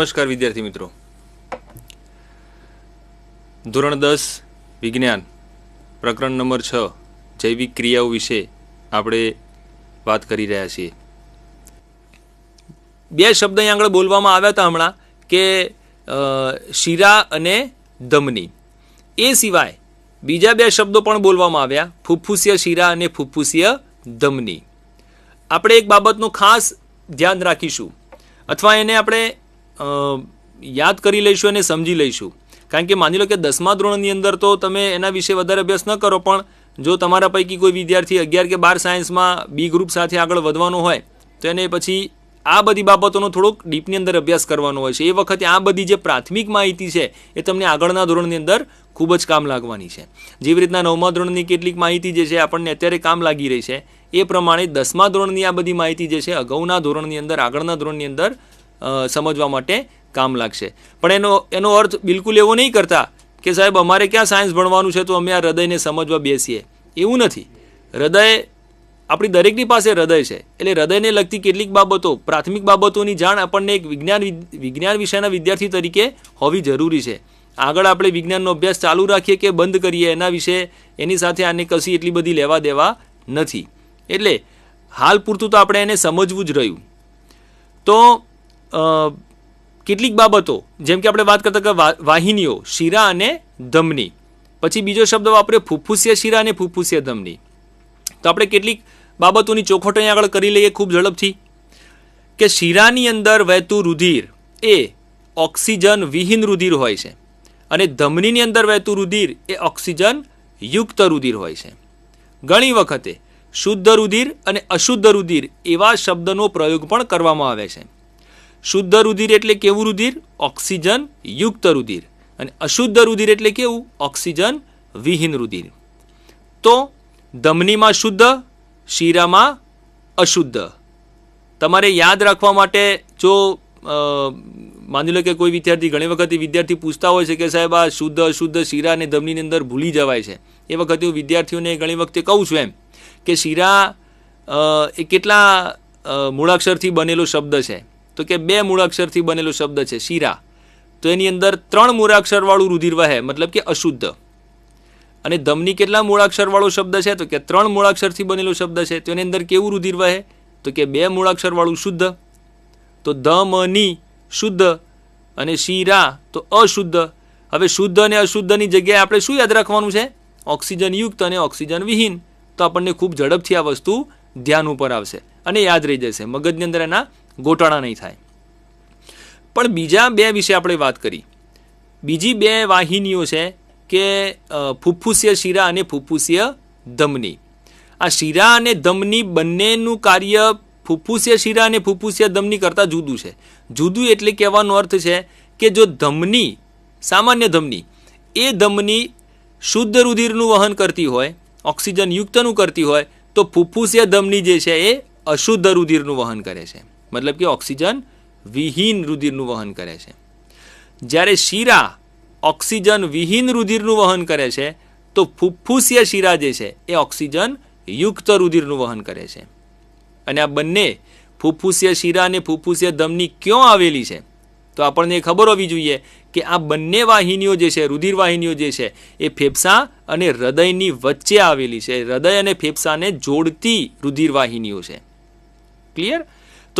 નમસ્કાર વિદ્યાર્થી મિત્રો. ધોરણ દસ, વિજ્ઞાન, પ્રકરણ નંબર છ, જૈવિક ક્રિયાઓ વિશે આપણે વાત કરી રહ્યા છીએ. બે શબ્દ અહીં આગળ બોલવામાં આવ્યા હતા હમણાં કે શિરા અને ધમની. એ સિવાય બીજા બે શબ્દો પણ બોલવામાં આવ્યા ફુફ્ફુસીય શીરા અને ફુફ્ફુસીય ધમની. આપણે એક બાબતનું ખાસ ધ્યાન રાખીશું. અથવા એને આપણે યાદ કરી લઈશું અને સમજી લઈશું. કારણ કે માની લો કે દસમા ધોરણની અંદર તો તમે એના વિશે વધારે અભ્યાસ ન કરો, પણ જો તમારા પૈકી કોઈ વિદ્યાર્થી અગિયાર કે બાર સાયન્સમાં બી ગ્રુપ સાથે આગળ વધવાનો હોય, તો એને પછી આ બધી બાબતોનો થોડોક ડીપની અંદર અભ્યાસ કરવાનો હોય છે. એ વખતે આ બધી જે પ્રાથમિક માહિતી છે, એ તમને આગળના ધોરણની અંદર ખૂબ જ કામ લાગવાની છે. જેવી રીતના નવમા ધોરણની કેટલીક માહિતી જે છે, આપણને અત્યારે કામ લાગી રહી છે, એ પ્રમાણે દસમા ધોરણની આ બધી માહિતી જે છે, અગાઉના ધોરણની અંદર, આગળના ધોરણની અંદર સમજવા માટે કામ લાગશે. પણ એનો એનો અર્થ બિલકુલ એવો નહીં કરતા કે સાહેબ, અમારે ક્યાં સાયન્સ ભણવાનું છે તો અમે આ હૃદયને સમજવા બેસીએ. એવું નથી. હૃદય આપણી દરેકની પાસે હૃદય છે. એટલે હૃદયને લગતી કેટલીક બાબતો, પ્રાથમિક બાબતોની જાણ આપણને એક વિજ્ઞાન વિજ્ઞાન વિષયના વિદ્યાર્થી તરીકે હોવી જરૂરી છે. આગળ આપણે વિજ્ઞાનનો અભ્યાસ ચાલુ રાખીએ કે બંધ કરીએ એના વિશે એની સાથે આને કશી એટલી બધી લેવા દેવા નથી. એટલે હાલ પૂરતું તો આપણે એને સમજવું જ રહ્યું. તો કેટલીક બાબતો, જેમ કે આપણે વાત કરતા કે વાહિનીઓ, શીરા અને ધમની. પછી બીજો શબ્દ વાપર્યો ફુફ્ફુસીય શીરા અને ફુફ્ફુસીય ધમની. તો આપણે કેટલીક બાબતોની ચોખવટણી આગળ કરી લઈએ, ખૂબ ઝડપથી. કે શીરાની અંદર વહેતું રુધિર એ ઓક્સિજન વિહીન રુધિર હોય છે. અને ધમનીની અંદર વહેતું રુધિર એ ઓક્સિજન યુક્ત રુધિર હોય છે. ઘણી વખતે શુદ્ધ રુધિર અને અશુદ્ધ રુધિર એવા શબ્દનો પ્રયોગ પણ કરવામાં આવે છે. શુદ્ધ રુધિર એટલે કેવું રુધિર? ઓક્સિજન યુક્ત રુધિર. અને અશુદ્ધ રુધિર એટલે કેવું? ઓક્સિજન વિહીન રુધિર. તો ધમનીમાં શુદ્ધ, શીરામાં અશુદ્ધ. તમારે યાદ રાખવા માટે જો માની લો કે કોઈ વિદ્યાર્થી ઘણી વખત વિદ્યાર્થી પૂછતા હોય છે કે સાહેબ આ શુદ્ધ, અશુદ્ધ શીરા અને ધમનીની અંદર ભૂલી જવાય છે. એ વખતે હું વિદ્યાર્થીઓને ઘણી વખતે કહું છું એમ કે શીરા એ કેટલા મૂળાક્ષરથી બનેલો શબ્દ છે. તો કે બે મૂળાક્ષરથી બનેલો શબ્દ છે, શીરા. તો એની અંદર ત્રણ મૂળાક્ષરવાળું રુધિર વહે, મતલબ કે અશુદ્ધ. અને ધમની કેટલા મૂળાક્ષરવાળો શબ્દ છે? તો કે ત્રણ મૂળાક્ષરથી બનેલો શબ્દ છે. તો એની અંદર કેવું રુધિર વહે? તો કે બે મૂળાક્ષરવાળું શુદ્ધ. તો ધમની શુદ્ધ અને શીરા તો અશુદ્ધ. હવે શુદ્ધ અને અશુદ્ધની જગ્યાએ આપણે શું યાદ રાખવાનું છે? ઓક્સિજન યુક્ત અને ઓક્સિજન વિહીન. તો આપણને ખૂબ ઝડપથી આ વસ્તુ ધ્યાન ઉપર આવશે અને યાદ રહી જશે. મગજની અંદર એના ગોટાળા નહીં થાય. પણ બીજા બે વિશે આપણે વાત કરી. બીજી બે વાહિનીઓ છે કે ફુફ્ફુસીય શીરા અને ફુફ્ફુસીય ધમની. આ શિરા અને ધમની બંનેનું કાર્ય ફુફ્ફુસીય શિરા અને ફુફ્ફુસીય ધમની કરતાં જુદું છે. જુદું એટલે કહેવાનો અર્થ છે કે જો ધમની, સામાન્ય ધમની, એ ધમની શુદ્ધ રુધિરનું વહન કરતી હોય ઓક્સિજન યુક્તનું કરતી હોય, તો ફુફ્ફુસીય ધમની જે છે એ અશુદ્ધ રુધિરનું વહન કરે છે. મતલબ કે ઓક્સિજન વિહીન રુધિરનું વહન કરે છે. જ્યારે શીરા ઓક્સિજન વિહીન રુધિરનું વહન કરે છે, તો ફુફ્ફુસીય શીરા જે છે, એ ઓક્સિજન યુક્ત રુધિરનું વહન કરે છે. અને આ બંને ફુફ્ફુસીય શીરા અને ફુફ્ફુસીય ધમની ક્યાં આવેલી છે? તો આપણને ખબર હોવી જોઈએ કે આ બંને વાહિનીઓ જે છે, રુધિર વાહિનીઓ જે છે, એ ફેફસા અને હૃદયની વચ્ચે આવેલી છે. હૃદય અને ફેફસાને જોડતી રુધિર વાહિનીઓ છે. ક્લિયર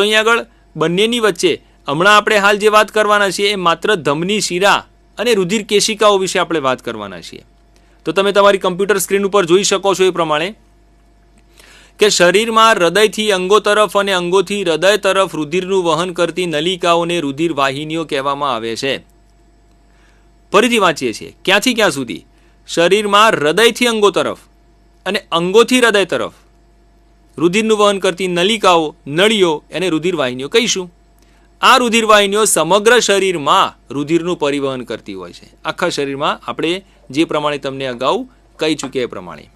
તો અહીં આગળ બંનેની વચ્ચે હમણાં આપણે હાલ જે વાત કરવાના છીએ એ માત્ર ધમની, શીરા અને રુધિર કેશિકાઓ વિશે આપણે વાત કરવાના છીએ. તો તમે તમારી કમ્પ્યુટર સ્ક્રીન ઉપર જોઈ શકો છો એ પ્રમાણે કે શરીરમાં હૃદયથી અંગો તરફ અને અંગોથી હૃદય તરફ રુધિરનું વહન કરતી નલિકાઓને રુધિર વાહિનીઓ કહેવામાં આવે છે. ફરીથી વાંચીએ છીએ. ક્યાંથી ક્યાં સુધી? શરીરમાં હૃદયથી અંગો તરફ અને અંગોથી હૃદય તરફ. રુધિરનું વહન કરતી નલિકાઓ, નળીઓ, એને રુધિરવાહિનીઓ કહીશું. આ રુધિરવાહિનીઓ સમગ્ર શરીરમાં રુધિરનું પરિવહન કરતી હોય છે. આખા શરીરમાં આપણે જે પ્રમાણે તમને અગાઉ કહી ચૂક્યા એ પ્રમાણે.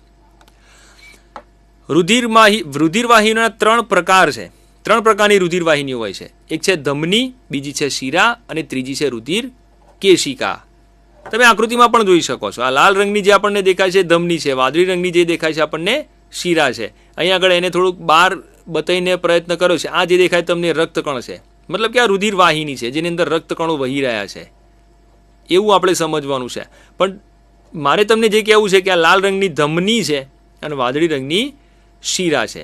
રુધિરમાં રુધિરવાહિનીઓના ત્રણ પ્રકાર છે. ત્રણ પ્રકારની રુધિરવાહિનીઓ હોય છે. એક છે ધમની, બીજી છે શીરા અને ત્રીજી છે રુધિર કેશિકા. તમે આકૃતિમાં પણ જોઈ શકો છો. આ લાલ રંગની જે આપણને દેખાય છે ધમની છે. વાદળી રંગની જે દેખાય છે આપણને શીરા છે. અહીં આગળ એને થોડુંક બહાર બતાવીને પ્રયત્ન કર્યો છે. આ જે દેખાય તમને રક્તકણ છે. મતલબ કે આ રુધિર વાહિની છે, જેની અંદર રક્તકણો વહી રહ્યા છે. એવું આપણે સમજવાનું છે. પણ મારે તમને જે કહેવું છે કે આ લાલ રંગની ધમની છે અને વાદળી રંગની શીરા છે.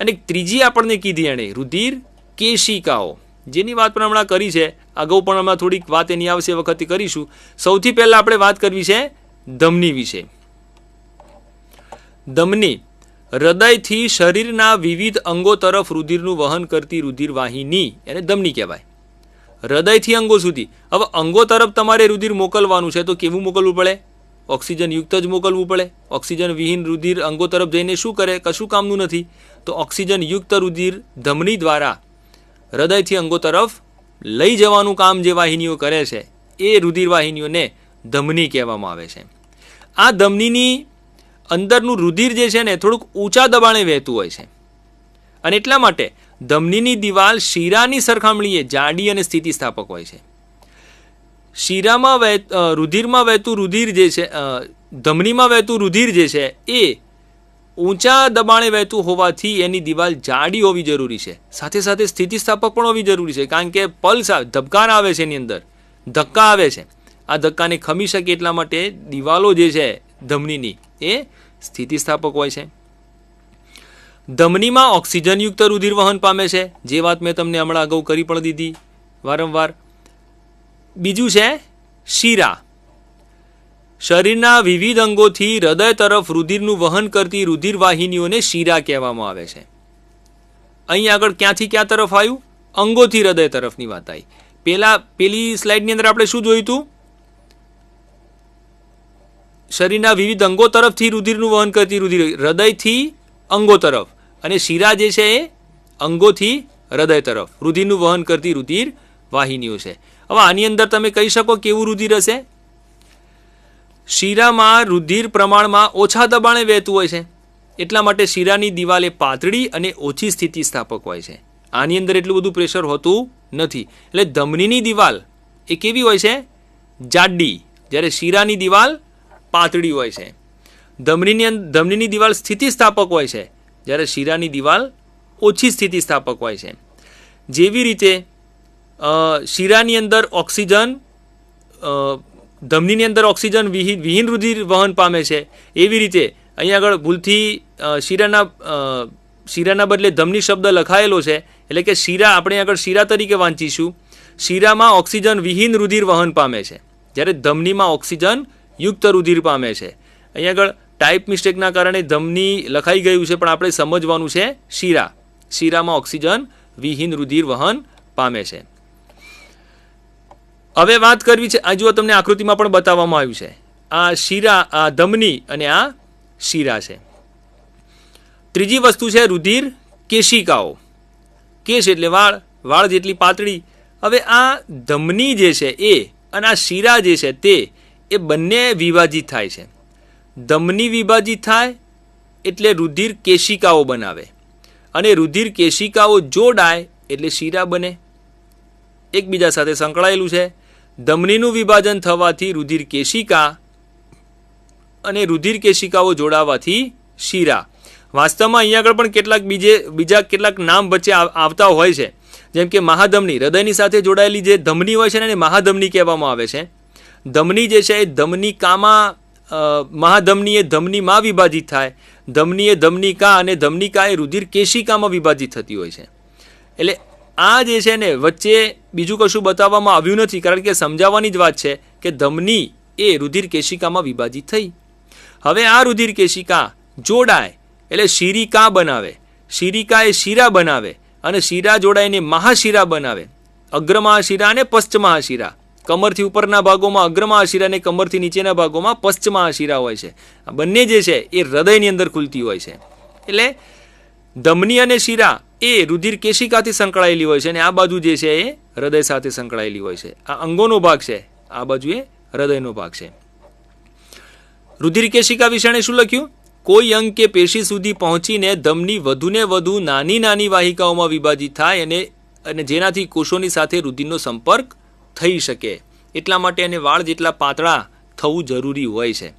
અને ત્રીજી આપણને કીધી એણે, રુધિર કેશિકાઓ. જેની વાત પણ હમણાં કરી છે. અગાઉ પણ હમણાં થોડીક વાત એની આવશે વખતે કરીશું. સૌથી પહેલાં આપણે વાત કરવી છે ધમની વિશે. ધમની હૃદયથી શરીરના વિવિધ અંગો તરફ રુધિરનું વહન કરતી રુધિર વાહિની એને ધમની કહેવાય. હૃદયથી અંગો સુધી. હવે અંગો તરફ તમારે રુધિર મોકલવાનું છે તો કેવું મોકલવું પડે? ઓક્સિજન યુક્ત જ મોકલવું પડે. ઓક્સિજન વિહીન રુધિર અંગો તરફ જઈને શું કરે? કશું કામનું નથી. તો ઓક્સિજન યુક્ત રુધિર ધમની દ્વારા હૃદયથી અંગો તરફ લઈ જવાનું કામ જે વાહિનીઓ કરે છે, એ રુધિર વાહિનીઓને ધમની કહેવામાં આવે છે. આ ધમનીની અંદરનું રુધિર જે છે ને થોડુંક ઊંચા દબાણે વહેતું હોય છે. અને એટલા માટે ધમનીની દિવાલ શીરાની સરખામણીએ જાડી અને સ્થિતિસ્થાપક હોય છે. શીરામાં વહે રુધિરમાં વહેતું રુધિર જે છે ધમનીમાં વહેતું રુધિર જે છે, એ ઊંચા દબાણે વહેતું હોવાથી એની દિવાલ જાડી હોવી જરૂરી છે. સાથે સાથે સ્થિતિસ્થાપક પણ હોવી જરૂરી છે, કારણ કે પલ્સ આવે, ધબકાર આવે છે એની અંદર. ધક્કા આવે છે. આ ધક્કાને ખમી શકે એટલા માટે દિવાલો જે છે ધમનીની, એ સ્થિતિસ્થાપક હોય છે. ધમનીમાં ઓક્સિજનયુક્ત રુધિર વહન પામે છે. જે વાત મેં તમને હમણાં અગાઉ કરી પણ દીધી. વારંવાર. બીજું છે શીરા. શરીરના વિવિધ અંગોથી હૃદય તરફ રુધિરનું વહન કરતી રુધિર વાહિનીઓને શીરા કહેવામાં આવે છે. અહીં આગળ ક્યાંથી ક્યાં તરફ આવ્યું? અંગોથી હૃદય તરફની વાત આવી. પેલા, પેલી સ્લાઇડની અંદર આપણે શું જોયું હતું? શરીરના વિવિધ અંગો તરફથી રુધિરનું વહન કરતી રુધિર, હૃદયથી અંગો તરફ. અને શીરા જે છે એ અંગોથી હૃદય તરફ. રુધિરનું વહન કરતી રુધિર વાહિનીઓ છે. હવે આની અંદર તમે કહી શકો કેવું રુધિર હશે? શીરામાં રુધિર પ્રમાણમાં ઓછા દબાણે વહેતું હોય છે. એટલા માટે શીરાની દિવાલે પાતળી અને ઓછી સ્થિતિસ્થાપક હોય છે. આની અંદર એટલું બધું પ્રેશર હોતું નથી. એટલે ધમનીની દિવાલ એ કેવી હોય છે? જાડી. જ્યારે શીરાની દિવાલ પાતળી હોય છે. ધમનીની ધમનીની દિવાલ સ્થિતિસ્થાપક હોય છે. જ્યારે શીરાની દિવાલ ઓછી સ્થિતિસ્થાપક હોય છે. જેવી રીતે શિરાની અંદર ઓક્સિજન ધમનીની અંદર ઓક્સિજન વિહીન વિહીન રુધિર વહન પામે છે. એવી રીતે અહીં આગળ ભૂલથી શીરાના શીરાના બદલે ધમની શબ્દ લખાયેલો છે. એટલે કે શીરા આપણે આગળ શીરા તરીકે વાંચીશું. શીરામાં ઓક્સિજન વિહીન રુધિર વહન પામે છે. જ્યારે ધમનીમાં ઓક્સિજન યુક્ત રુધિર પામે છે. અહીં આગળ ટાઈપ મિસ્ટેકના કારણે ધમની લખાઈ ગયું છે, પણ આપણે સમજવાનું છે શીરા. શીરામાં ઓક્સિજન, વિહીન રુધિર વહન પામે છે. હવે વાત કરવી છે, આ જુઓ તમને આકૃતિમાં પણ બતાવવામાં આવ્યું છે. આ શીરા, આ ધમની અને આ શીરા છે. ત્રીજી વસ્તુ છે રુધિર કેશિકાઓ. કેશ એટલે વાળ વાળ જેટલી પાતળી. હવે આ ધમની જે છે એ અને આ શીરા જે છે તે એ બંને વિભાજિત થાય છે. ધમની વિભાજિત થાય એટલે રુધિર કેશિકાઓ બનાવે. અને રુધિર કેશિકાઓ જોડાય એટલે શીરા બને. એકબીજા સાથે સંકળાયેલું છે. ધમનીનું વિભાજન થવાથી રુધિર કેશિકા અને રુધિર કેશિકાઓ જોડાવાથી શીરા. વાસ્તવમાં અહીંયા આગળ પણ કેટલાક બીજે, બીજા કેટલાક નામ વચ્ચે આવતા હોય છે. જેમ કે મહાધમની હૃદયની સાથે જોડાયેલી જે ધમની હોય છે ને એને મહાધમની કહેવામાં આવે છે. ધમની જે છે એ ધમનિકામાં મહાધમની એ ધમનીમાં વિભાજિત થાય. ધમની એ ધમનિકા અને ધમનિકા એ રુધિર કેશિકામાં વિભાજિત થતી હોય છે. એટલે આ જે છે ને, વચ્ચે બીજું કશું બતાવવામાં આવ્યું નથી, કારણ કે સમજાવવાની જ વાત છે કે ધમની એ રુધિર કેશિકામાં વિભાજિત થઈ. હવે આ રુધિર કેશિકા જોડાય, એટલે શિરિકા બનાવે. શિરિકા એ શિરા બનાવે અને શિરા જોડાઈને મહાશિરા બનાવે. અગ્રમહાશિરા અને પશ્ચમહાશીરા. કમરથી ઉપરના ભાગોમાં અગ્રમહાશીરા અને કમરથી નીચેના ભાગોમાં પશ્ચમહાશીરા હોય છે. આ બંને જે છે, એ હૃદયની અંદર ખુલતી હોય છે. એટલે ધમની અને શીરા એ રુધિર કેશિકાથી સંકળાયેલી હોય છે અને આ બાજુ જે છે, એ હૃદય સાથે સંકળાયેલી હોય છે. આ અંગોનો ભાગ છે, આ બાજુ એ હૃદયનો ભાગ છે. રુધિર કેશિકા વિષયને શું લખ્યું? કોઈ અંગ કે પેશી સુધી પહોંચીને ધમની વધુને વધુ નાની નાની વાહિકાઓમાં વિભાજિત થાય અને અને જેનાથી કોષોની સાથે રુધિરનો સંપર્ક થઈ શકે. એટલા માટે એને વાળ જેટલા પાતળા થવું જરૂરી હોય છે.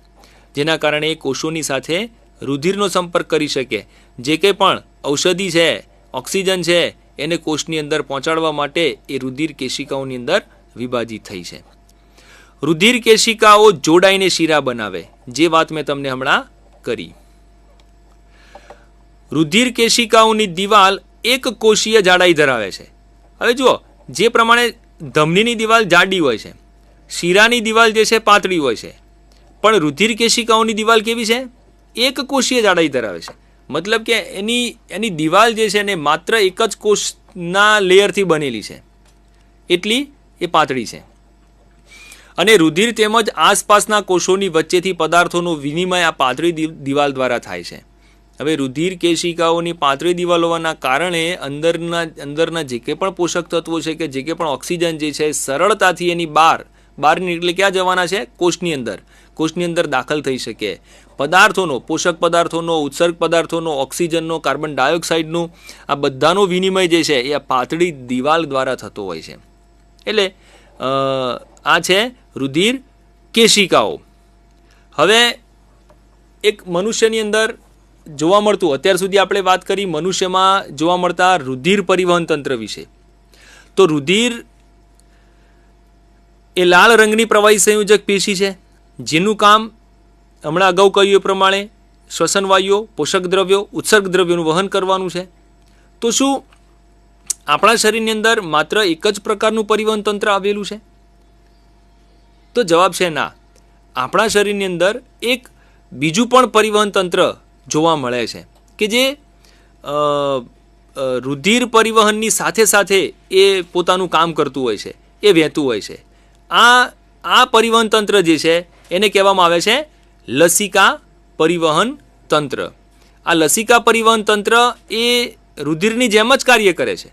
જેના કારણે એ કોષોની સાથે રુધિરનો સંપર્ક કરી શકે. જે કંઈ પણ ઔષધિ છે, ઓક્સિજન છે, એને કોષની અંદર પહોંચાડવા માટે એ રુધિર કેશિકાઓની અંદર વિભાજિત થઈ છે. રુધિર કેશિકાઓ જોડાઈને શીરા બનાવે. જે વાત મેં તમને હમણાં કરી. રુધિર કેશિકાઓની દિવાલ એક કોષીય જાડાઈ ધરાવે છે. હવે જુઓ, જે પ્રમાણે ધમનીની દિવાલ જાડી હોય છે. શીરાની દિવાલ જે છે પાતળી હોય છે. પણ રુધિર કેશિકાઓની દિવાલ કેવી છે? એક કોષીય જાડાઈ ધરાવે છે. મતલબ કે એની એની દિવાલ જે છે ને માત્ર એક જ કોષના લેયરથી બનેલી છે. એટલી એ પાતળી છે. અને રુધિર તેમજ આસપાસના કોષોની વચ્ચેથી પદાર્થોનો વિનિમય આ પાતળી દિવાલ દ્વારા થાય છે. હવે રુધિર કેશિકાઓની પાતળી દિવાલ હોવાના કારણે અંદરના અંદરના જે કે પણ પોષક તત્વો છે કે જે કે પણ ઓક્સિજન જે છે, સરળતાથી એની બહાર બહાર નીકળે ક્યાં જવાના છે? કોષની અંદર. કોષની અંદર દાખલ થઈ શકે. પદાર્થોનો, પોષક પદાર્થોનો, ઉત્સર્ગ પદાર્થોનો, ઓક્સિજનનો, કાર્બન ડાયોક્સાઇડનું, આ બધાનો વિનિમય જે છે એ આ પાતળી દિવાલ દ્વારા થતો હોય છે. એટલે આ છે રુધિર કેશિકાઓ. હવે એક મનુષ્યની અંદર જોવા મળતું. અત્યાર સુધી આપણે વાત કરી મનુષ્યમાં જોવા મળતા રુધિર પરિવહન તંત્ર વિશે. તો રુધિર એ લાલ રંગની પ્રવાહી સંયોજક પેશી છે, જેનું કામ હમણાં અગાઉ કહ્યું એ પ્રમાણે શ્વસનવાયુઓ પોષક દ્રવ્યો, ઉત્સર્ગ દ્રવ્યોનું વહન કરવાનું છે. તો શું આપણા શરીરની અંદર માત્ર એક જ પ્રકારનું પરિવહન તંત્ર આવેલું છે? તો જવાબ છે ના. આપણા શરીરની અંદર એક બીજું પણ પરિવહન તંત્ર જોવા મળે છે કે જે રુધિર પરિવહનની સાથે સાથે એ પોતાનું કામ કરતું હોય છે, એ વહેતું હોય છે. આ આ પરિવહન તંત્ર જે છે, એને કહેવામાં આવે છે લસિકા પરિવહન તંત્ર. આ લસિકા પરિવહન તંત્ર એ રુધિરની જેમ જ કાર્ય કરે છે.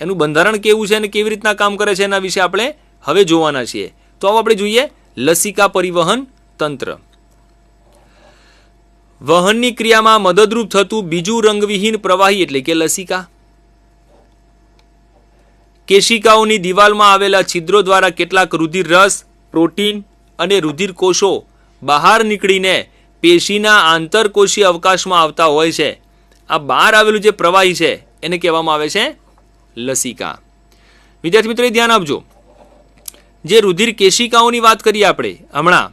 એનું બંધારણ કેવું છે અને કેવી રીતના કામ કરે છે એના વિશે આપણે હવે જોવાના છીએ. તો આવો આપણે જોઈએ લસિકા પરિવહન તંત્ર. વહનની ક્રિયામાં મદદરૂપ થતું બીજું રંગવિહીન પ્રવાહી એટલે કે લસિકા. કેશિકાઓની દિવાલમાં આવેલા છિદ્રો દ્વારા કેટલાક રુધિર રસ પ્રોટીન અને રુધિર કોષો બહાર નીકળીને પેશીના આંતરકોષીય અવકાશમાં આવતા હોય છે. આ બહાર આવેલું જે પ્રવાહી છે, એને કહેવામાં આવે છે લસિકા. વિદ્યાર્થી મિત્રો ધ્યાન આપજો. જે રુધિર કેશિકાઓની વાત કરીએ આપણે, હમણાં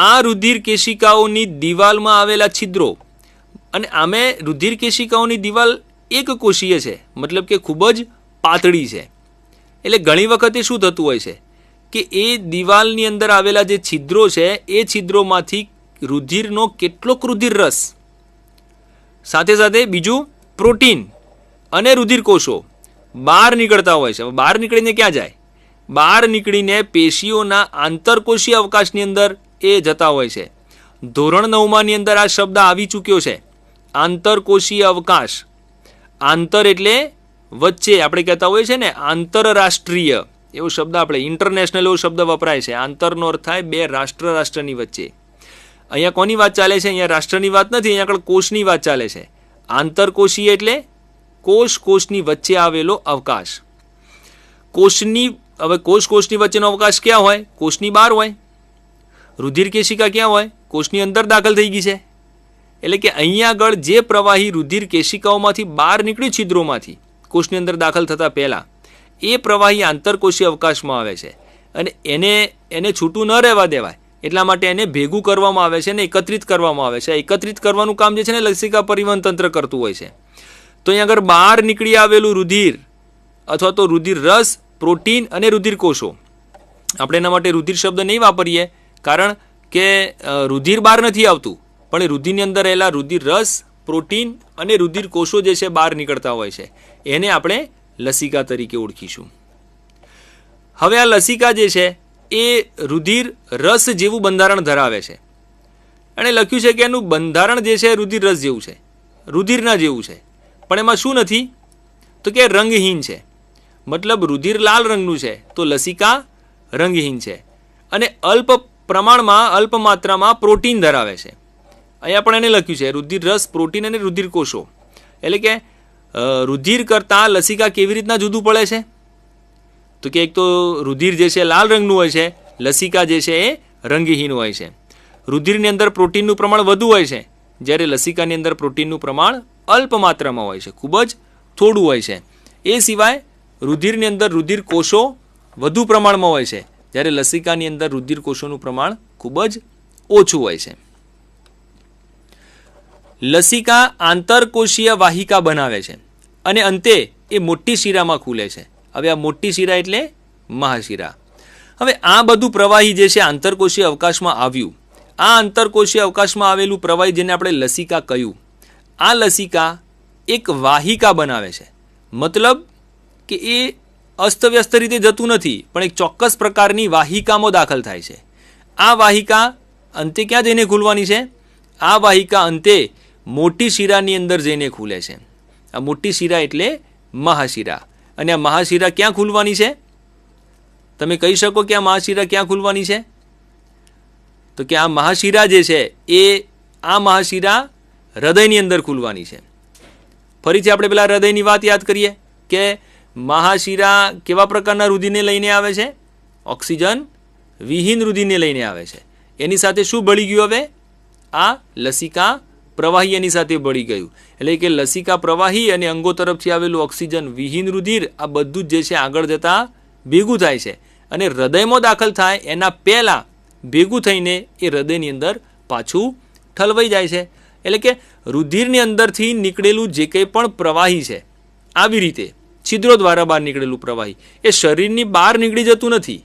આ રુધિર કેશિકાઓની દિવાલમાં આવેલા છિદ્રો. અને આમે રુધિર કેશિકાઓની દિવાલ એક કોષીય છે. મતલબ કે ખૂબ જ પાતળી છે. એટલે ઘણી વખતે શું થતું હોય છે? કે એ દિવાલની અંદર આવેલા જે છિદ્રો છે, એ છિદ્રોમાંથી રુધિરનો કેટલોક રુધિર રસ. સાથે સાથે બીજું પ્રોટીન અને રુધિર કોષો બહાર નીકળતા હોય છે. બહાર નીકળીને ક્યાં જાય? બહાર નીકળીને પેશીઓના આંતરકોષીય અવકાશની અંદર એ જતા હોય છે. ધોરણ નવમાંની અંદર આ શબ્દ આવી ચૂક્યો છે. આંતરકોષીય અવકાશ. આંતર એટલે વચ્ચે, આપણે કહેતા હોઈએ છીએ ને, આંતરરાષ્ટ્રીય. એવો શબ્દ આપણે ઇન્ટરનેશનલ એવો શબ્દ વપરાય છે. આંતરનો અર્થ થાય બે રાષ્ટ્ર રાષ્ટ્રની વચ્ચે. અહીંયા કોની વાત ચાલે છે? અહીંયા રાષ્ટ્રની વાત નથી, અહીંયા આગળ કોષની વાત ચાલે છે. આંતરકોષીય એટલે કોષ કોષની વચ્ચે આવેલો અવકાશ. કોષની, હવે કોષ કોષની વચ્ચેનો અવકાશ ક્યાં હોય? કોષની બહાર હોય. રુધિર કેશિકા ક્યાં હોય? કોષની અંદર દાખલ થઈ ગઈ છે. એટલે કે અહીંયા આગળ જે પ્રવાહી રુધિર કેશિકાઓમાંથી બહાર નીકળ્યું છિદ્રોમાંથી, કોષની અંદર દાખલ થતાં પહેલાં, એ પ્રવાહી આંતરકોષીય અવકાશમાં આવે છે. અને એને એને છૂટું ન રહેવા દેવાય. એટલા માટે એને ભેગું કરવામાં આવે છે અને એકત્રિત કરવામાં આવે છે. એકત્રિત કરવાનું કામ જે છે ને લસિકા પરિવહન તંત્ર કરતું હોય છે. તો અહીં આગળ બહાર નીકળી આવેલું રુધિર, અથવા તો રુધિર રસ, પ્રોટીન અને રુધિર કોષો આપણે એના માટે રુધિર શબ્દ નહીં વાપરીએ. કારણ કે રુધિર બહાર નથી આવતું. પણ રુધિરની અંદર રહેલા રુધિર રસ, પ્રોટીન અને રુધિર કોષો જે છે બહાર નીકળતા હોય છે. એને આપણે લસિકા તરીકે ઓળખીશું. હવે આ લસિકા જે છે, એ રુધિર રસ જેવું બંધારણ ધરાવે છે. એણે લખ્યું છે કે એનું બંધારણ જે છે, રુધિર રસ જેવું છે. રુધિરના જેવું છે. પણ એમાં શું નથી? તો કે રંગહીન છે. મતલબ રુધિર લાલ રંગનું છે, તો લસિકા રંગહીન છે. અને અલ્પ પ્રમાણમાં અલ્પ માત્રામાં પ્રોટીન ધરાવે છે. અહીંયા પણ એને લખ્યું છે, રુધિર રસ, પ્રોટીન અને રુધિર કોષો એટલે કે રુધિર કરતાં લસિકા કેવી રીતના જુદું પડે છે? તો કે એક તો રુધિર જે છે લાલ રંગનું હોય છે, લસિકા જે છે એ રંગહીન હોય છે. રુધિરની અંદર પ્રોટીનનું પ્રમાણ વધુ હોય છે, જ્યારે લસિકાની અંદર પ્રોટીનનું પ્રમાણ અલ્પ માત્રામાં હોય છે, ખૂબ જ થોડું હોય છે. એ સિવાય રુધિરની અંદર રુધિર કોષો વધુ પ્રમાણમાં હોય છે. જ્યારે લસિકાની અંદર રુધિર કોષોનું પ્રમાણ ખૂબ જ ઓછું હોય છે. લસિકા આંતરકોષીય વાહિકા બનાવે છે અને અંતે એ મોટી શિરામાં ખુલે છે. હવે આ મોટી શિરા એટલે મહાશિરા. હવે આ બધું પ્રવાહી જે છે આંતરકોષીય અવકાશમાં આવ્યું. આ આંતરકોષીય અવકાશમાં આવેલું પ્રવાહી જેને આપણે લસિકા કહ્યું. આ લસિકા એક વાહિકા બનાવે છે. મતલબ કે એ અસ્તવ્યસ્ત રીતે જતું નથી, પણ એક ચોક્કસ પ્રકારની વાહિકામાં દાખલ થાય છે. આ વાહિકા અંતે ક્યાં જઈને ખુલવાની છે? આ વાહિકા અંતે મોટી શિરાની અંદર જઈને ખુલે છે. આ મોટી શિરા એટલે મહાશિરા. અને આ મહાશિરા ક્યાં ખુલવાની છે? તમે કહી શકો કે આ મહાશિરા ક્યાં ખુલવાની છે? તો કે આ મહાશિરા જે છે, એ આ મહાશિરા હૃદયની અંદર ખુલવાની છે. ફરીથી આપણે પેલા હૃદયની વાત યાદ કરીએ કે મહાશિરા કેવા પ્રકારના રુધિરને લઈને આવે છે? ઓક્સિજન વિહીન રુધિરને લઈને આવે છે. એની સાથે શું બળી ગયું હવે? આ લસિકા પ્રવાહી એની સાથે બળી ગયું. એટલે કે લસિકા પ્રવાહી અને અંગો તરફથી આવેલું ઓક્સિજન વિહીન રુધિર આ બધું જ જે છે આગળ જતાં ભેગું થાય છે. અને હૃદયમાં દાખલ થાય એના પહેલાં ભેગું થઈને એ હૃદયની અંદર પાછું ઠલવાઈ જાય છે. એટલે કે રુધિરની અંદરથી નીકળેલું જે કંઈ પણ પ્રવાહી છે, આવી રીતે. છિદ્રો દ્વારા બહાર નીકળેલું પ્રવાહી. એ શરીરની બહાર નીકળી જતું નથી.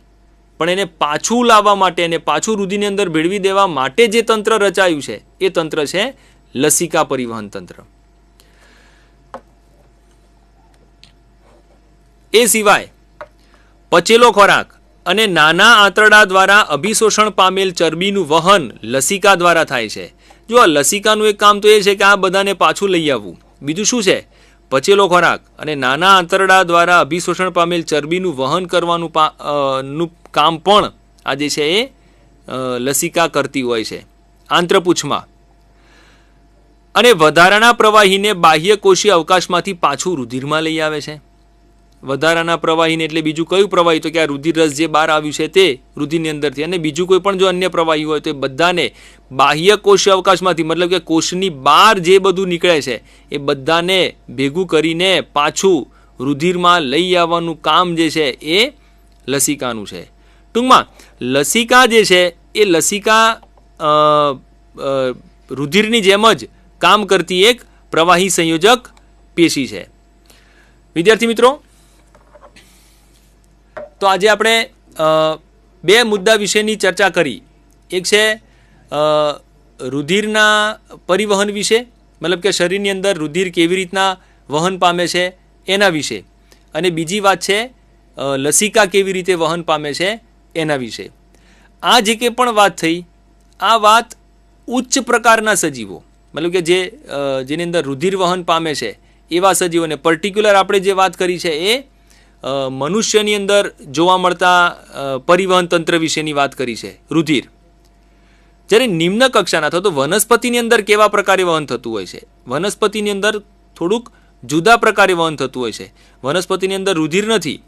પણ એને પાછું લાવવા માટે અને પાછું રુધિરની અંદર ભેળવી દેવા માટે જે તંત્ર રચાયું છે, એ તંત્ર છે લસિકા પરિવહન તંત્ર. એ સિવાય, પચેલો ખોરાક અને નાના આંતરડા દ્વારા અભિશોષણ પામેલ ચરબીનું વહન લસિકા દ્વારા થાય છે. જો આ લસિકાનું એક કામ તો એ છે કે આ બધાને પાછું લઈ આવવું. બીજું શું છે? પચેલો ખોરાક અને નાના આંતરડા દ્વારા અભિશોષણ પામેલ ચરબીનું વહન કરવાનું નું કામ પણ આ જે છે એ લસિકા કરતી હોય છે. આંત્રપૂછમાં. અને વધારાના પ્રવાહીને બાહ્ય કોષીય અવકાશમાંથી પાછું રુધિરમાં લઈ આવે છે. વધારાના પ્રવાહીને એટલે બીજું કયું પ્રવાહી? તો કે આ રુધિર રસ જે બહાર આવ્યું છે તે રુધિરની અંદરથી. અને બીજું કોઈ પણ જો અન્ય પ્રવાહી હોય તો એ બધાને બાહ્ય કોષીય અવકાશમાંથી, મતલબ કે કોષની બહાર જે બધું નીકળે છે, એ બધાને ભેગું કરીને પાછું રુધિરમાં લઈ આવવાનું કામ જે છે એ લસિકાનું છે. ટૂંકમાં, લસિકા જે છે એ લસિકા રુધિરની જેમ જ કામ કરતી એક પ્રવાહી સંયોજક પેશી છે. વિદ્યાર્થી મિત્રો તો આજે આપણે બે મુદ્દા વિશેની ચર્ચા કરી. એક છે રુધિરના પરિવહન વિશે, મતલબ કે શરીરની અંદર રુધિર કેવી રીતના વહન પામે છે એના વિશે. અને બીજી વાત છે લસિકા કેવી રીતે વહન પામે છે એના વિશે. આ જે કંઈ પણ વાત થઈ, આ વાત ઉચ્ચ પ્રકારના સજીવો, મતલબ કે જે જેની અંદર રુધિર વહન પામે છે એવા સજીવોને પર્ટિક્યુલર આપણે જે વાત કરી છે એ મનુષ્યની અંદર જોવા મળતા પરિવહન તંત્ર વિશેની વાત કરી છે, રુધિર. જ્યારે નિમ્ન કક્ષાના અથવા તો વનસ્પતિની અંદર કેવા પ્રકારે વહન થતું હોય છે? વનસ્પતિની અંદર થોડુંક જુદા પ્રકારે વહન થતું હોય છે. વનસ્પતિની અંદર રુધિર નથી.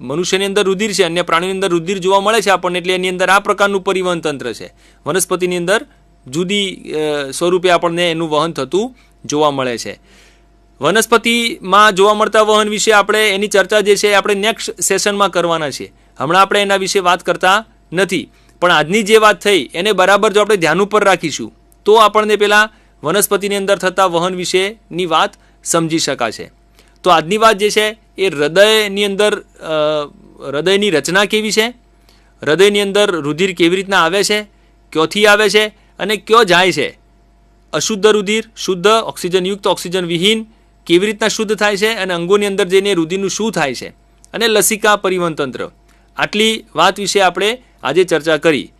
મનુષ્યની અંદર રુધિર છે, અન્ય પ્રાણીની અંદર રુધિર જોવા મળે છે આપણને, એટલે એની અંદર આ પ્રકારનું પરિવહન તંત્ર છે. વનસ્પતિની અંદર જુદી સ્વરૂપે આપણને એનું વહન થતું જોવા મળે છે. વનસ્પતિમાં જોવા મળતા વહન વિશે આપણે એની ચર્ચા જે છે આપણે નેક્સ્ટ સેશનમાં કરવાના છે હમણાં આપણે એના વિશે વાત કરતા નથી. પણ આજની જે વાત થઈ, એને બરાબર જો આપણે ધ્યાન ઉપર રાખીશું, તો આપણને પહેલાં વનસ્પતિની અંદર થતા વહન વિશેની વાત સમજી શકાશે. તો આજની વાત જે છે એ હૃદયની અંદર હૃદયની રચના કેવી છે? હૃદયની અંદર રુધિર કેવી રીતના આવે છે? ક્યોથી આવે છે? અને ક્યો જાય છે? અશુદ્ધ રુધિર, શુદ્ધ, ઓક્સિજનયુક્ત ઓક્સિજન વિહીન કેવી રીતના શુદ્ધ થાય છે અને અંગોની અંદર જઈને રુધિરનું શું થાય છે? અને લસિકા પરિવહન તંત્ર. આટલી વાત વિશે આપણે આજે ચર્ચા કરી.